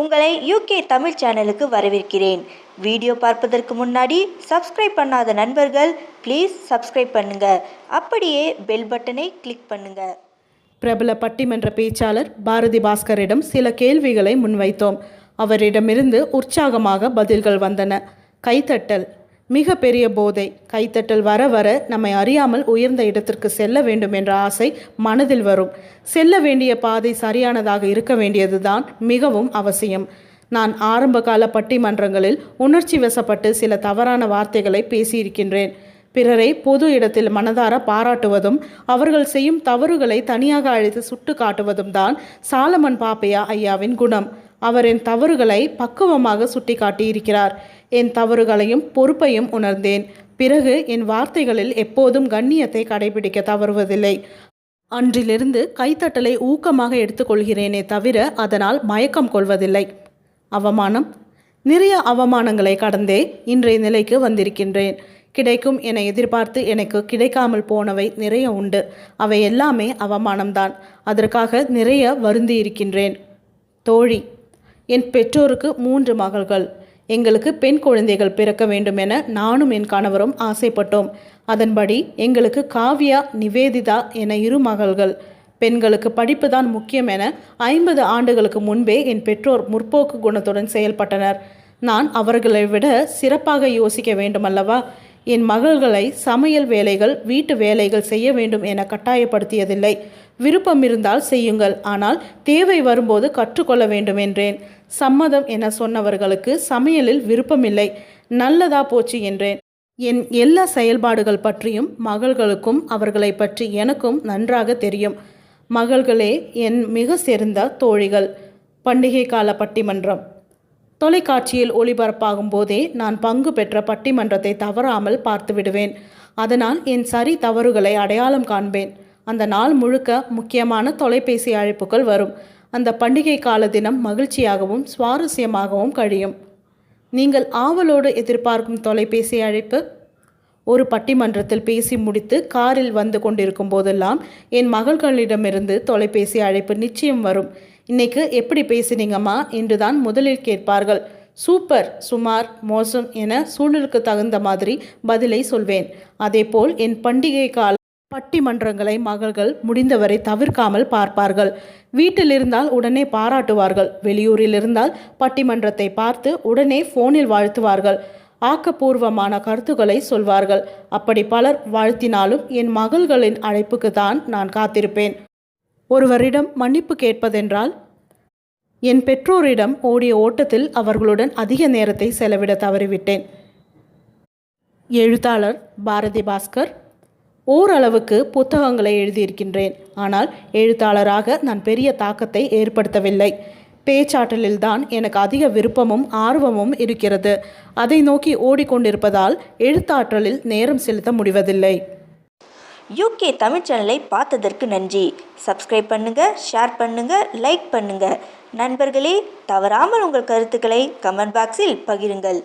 உங்களை யூகே தமிழ் சேனலுக்கு வரவேற்கிறேன். வீடியோ பார்ப்பதற்கு முன்னாடி சப்ஸ்கிரைப் பண்ணாத நண்பர்கள் ப்ளீஸ் சப்ஸ்கிரைப் பண்ணுங்க. அப்படியே பெல் பட்டனை கிளிக் பண்ணுங்க. பிரபல பட்டிமன்ற பேச்சாளர் பாரதி பாஸ்கரிடம் சில கேள்விகளை முன்வைத்தோம். அவரிடமிருந்து உற்சாகமாக பதில்கள் வந்தன. கைத்தட்டல் மிக பெரிய போதை. கைத்தட்டல் வர வர நம்மை அறியாமல் உயர்ந்த இடத்திற்கு செல்ல வேண்டும் என்ற ஆசை மனதில் வரும். செல்ல வேண்டிய பாதை சரியானதாக இருக்க வேண்டியதுதான் மிகவும் அவசியம். நான் ஆரம்பகால பட்டிமன்றங்களில் உணர்ச்சி வசப்பட்டு சில தவறான வார்த்தைகளை பேசியிருக்கின்றேன். பிறரை பொது இடத்தில் மனதார பாராட்டுவதும் அவர்கள் செய்யும் தவறுகளை தனியாக அழைத்து சுட்டு காட்டுவதும் தான் சாலமன் பாப்பையா ஐயாவின் குணம். அவர் என் தவறுகளை பக்குவமாக சுட்டிக்காட்டியிருக்கிறார். என் தவறுகளையும் பொறுப்பையும் உணர்ந்தேன். பிறகு என் வார்த்தைகளில் எப்போதும் கண்ணியத்தை கடைபிடிக்க தவறுவதில்லை. அன்றிலிருந்து கைத்தட்டலை ஊக்கமாக எடுத்துக்கொள்கிறேனே தவிர அதனால் மயக்கம் கொள்வதில்லை. அவமானம்? நிறைய அவமானங்களை கடந்தே இன்றைய நிலைக்கு வந்திருக்கின்றேன். கிடைக்கும் என எதிர்பார்த்து எனக்கு கிடைக்காமல் போனவை நிறைய உண்டு. அவை எல்லாமே அவமானம்தான். அதற்காக நிறைய வருந்தி இருக்கின்றேன் தோழி. என் பெற்றோருக்கு மூன்று மகள்கள். எங்களுக்கு பெண் குழந்தைகள் பிறக்க வேண்டும் என நானும் என் கணவரும் ஆசைப்பட்டோம். அதன்படி எங்களுக்கு காவ்யா நிவேதிதா என இரு மகள்கள். பெண்களுக்கு படிப்பு தான் முக்கியம் என ஐம்பது ஆண்டுகளுக்கு முன்பே என் பெற்றோர் முற்போக்கு குணத்துடன் செயல்பட்டனர். நான் அவர்களை விட சிறப்பாக யோசிக்க வேண்டுமல்லவா? என் மகள்களை சமையல் வேலைகள் வீட்டு வேலைகள் செய்ய வேண்டும் என கட்டாயப்படுத்தியதில்லை. விருப்பம் இருந்தால் செய்யுங்கள். ஆனால் தேவை வரும்போது கற்றுக்கொள்ள வேண்டும் என்றேன் சம்மதம் என சொன்னவர்களுக்கு சமையலில் விருப்பமில்லை. நல்லதா போச்சு என்றேன். என் எல்லா செயல்பாடுகள் பற்றியும் மகள்களுக்கும் அவர்களை பற்றி எனக்கும் நன்றாக தெரியும். மகள்களே என் மிக சிறந்த தோழிகள். பண்டிகை கால பட்டிமன்றம். தொலைக்காட்சியில் ஒளிபரப்பாகும் போதே நான் பங்கு பெற்ற பட்டிமன்றத்தை தவறாமல் பார்த்து விடுவேன் அதனால் என் சரி தவறுகளை அடையாளம் காண்பேன். அந்த நாள் முழுக்க முக்கியமான தொலைபேசி அழைப்புகள் வரும். அந்த பண்டிகை கால தினம் மகிழ்ச்சியாகவும் சுவாரஸ்யமாகவும் கழியும். நீங்கள் ஆவலோடு எதிர்பார்க்கும் தொலைபேசி அழைப்பு? ஒரு பட்டிமன்றத்தில் பேசி முடித்து காரில் வந்து கொண்டிருக்கும் போதெல்லாம் என் மகள்களிடமிருந்து தொலைபேசி அழைப்பு நிச்சயம் வரும். இன்னைக்கு எப்படி பேசினீங்கம்மா? என்று தான் முதலில் கேட்பார்கள். சூப்பர் சுமார் மோசம் என சூழலுக்கு தகுந்த மாதிரி பதிலை சொல்வேன். அதேபோல் என் பண்டிகை கால பட்டிமன்றங்களை மகள்கள் முடிந்தவரை தவிர்க்காமல் பார்ப்பார்கள். வீட்டில் இருந்தால் உடனே பாராட்டுவார்கள். வெளியூரில் இருந்தால் பட்டிமன்றத்தை பார்த்து உடனே ஃபோனில் வாழ்த்துவார்கள். ஆக்கப்பூர்வமான கருத்துக்களை சொல்வார்கள். அப்படி பலர் வாழ்த்தினாலும் என் மகள்களின் அழைப்புக்கு தான் நான் காத்திருப்பேன். ஒருவரிடம் மன்னிப்பு கேட்பதென்றால் என் பெற்றோரிடம் ஓடிய ஓட்டத்தில் அவர்களுடன் அதிக நேரத்தை செலவிட தவறிவிட்டேன். எழுத்தாளர் பாரதி பாஸ்கர் ஓரளவுக்கு புத்தகங்களை எழுதியிருக்கின்றேன். ஆனால் எழுத்தாளராக நான் பெரிய தாக்கத்தை ஏற்படுத்தவில்லை. பேச்சாற்றலில்தான் எனக்கு அதிக விருப்பமும் ஆர்வமும் இருக்கிறது. அதை நோக்கி ஓடிக்கொண்டிருப்பதால் எழுத்தாற்றலில் நேரம் செலுத்த முடிவதில்லை. யூகே தமிழ் சேனலை பார்த்ததற்கு நன்றி. சப்ஸ்கிரைப் பண்ணுங்க ஷேர் பண்ணுங்க லைக் பண்ணுங்க. நண்பர்களே தவறாமல் உங்கள் கருத்துக்களை கமெண்ட் பாக்ஸில் பகிருங்கள்.